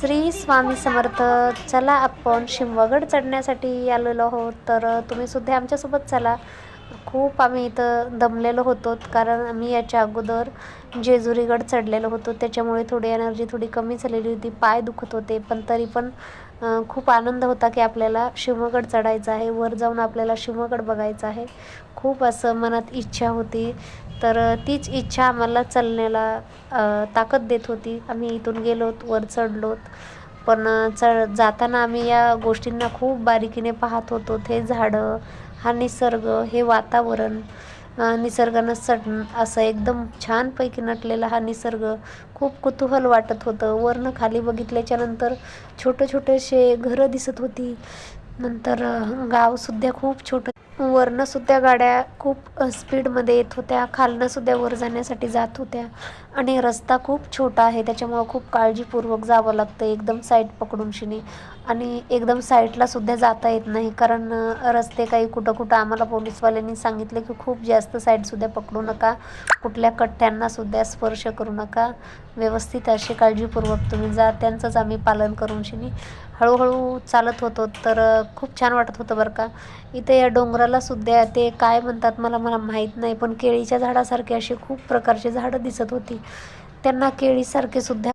श्री स्वामी समर्थ. चला आपण शिमगड चढण्यासाठी आलेलो आहोत. तर तुम्ही सुद्धा आमच्यासोबत चला. खूप आम्ही इथं दमलेलो होतो कारण आम्ही याच्या अगोदर जेजुरीगड चढलेलो होतो. त्याच्यामुळे थोडी एनर्जी थोडी कमी झालेली होती पाय दुखत होते पण तरी पण खूप आनंद होता की आपल्याला शिवगड चढायचं आहे वर जाऊन आपल्याला शिवगड बघायचं आहे. खूप असं मनात इच्छा होती. तर तीच इच्छा आम्हाला चालण्याला ताकद देत होती. आम्ही इथून गेलोत वर चढलोत. पण चढ जाताना आम्ही या गोष्टींना खूप बारीकीने पाहत होतो. ते झाडं हा निसर्ग हे वातावरण निसर्गानं सट असं एकदम छानपैकी नटलेला हा निसर्ग खूप कुतूहल वाटत होतं. वरनं खाली बघितल्याच्या नंतर छोटे छोटेसे घरं दिसत होती. नंतर गावसुद्धा खूप छोटं. वरनं सुद्धा गाड्या खूप स्पीडमध्ये येत होत्या. खालनंसुद्धा वर जाण्यासाठी जात होत्या. आणि रस्ता खूप छोटा आहे. त्याच्यामुळं खूप काळजीपूर्वक जावं लागतं. एकदम साईड पकडून शिनी. आणि एकदम साईडला सुद्धा जाता येत नाही. कारण रस्ते काही कुठं कुठं आम्हाला पोलीसवाल्यांनी सांगितले की खूप जास्त साईडसुद्धा पकडू नका. कुठल्या कट्ट्यांनासुद्धा स्पर्श करू नका. व्यवस्थित अशी काळजीपूर्वक तुम्ही जा. त्यांचंच आम्ही पालन करून शिनी. हळूहळू चालत होतो तर खूप छान वाटत होतं बरं का. इथे या डोंगराला सुद्धा ते काय म्हणतात मला मला माहीत नाही पण केळीच्या झाडासारखे असे खूप प्रकारचे झाडं दिसत होती. त्यांना केळीसारखे सुद्धा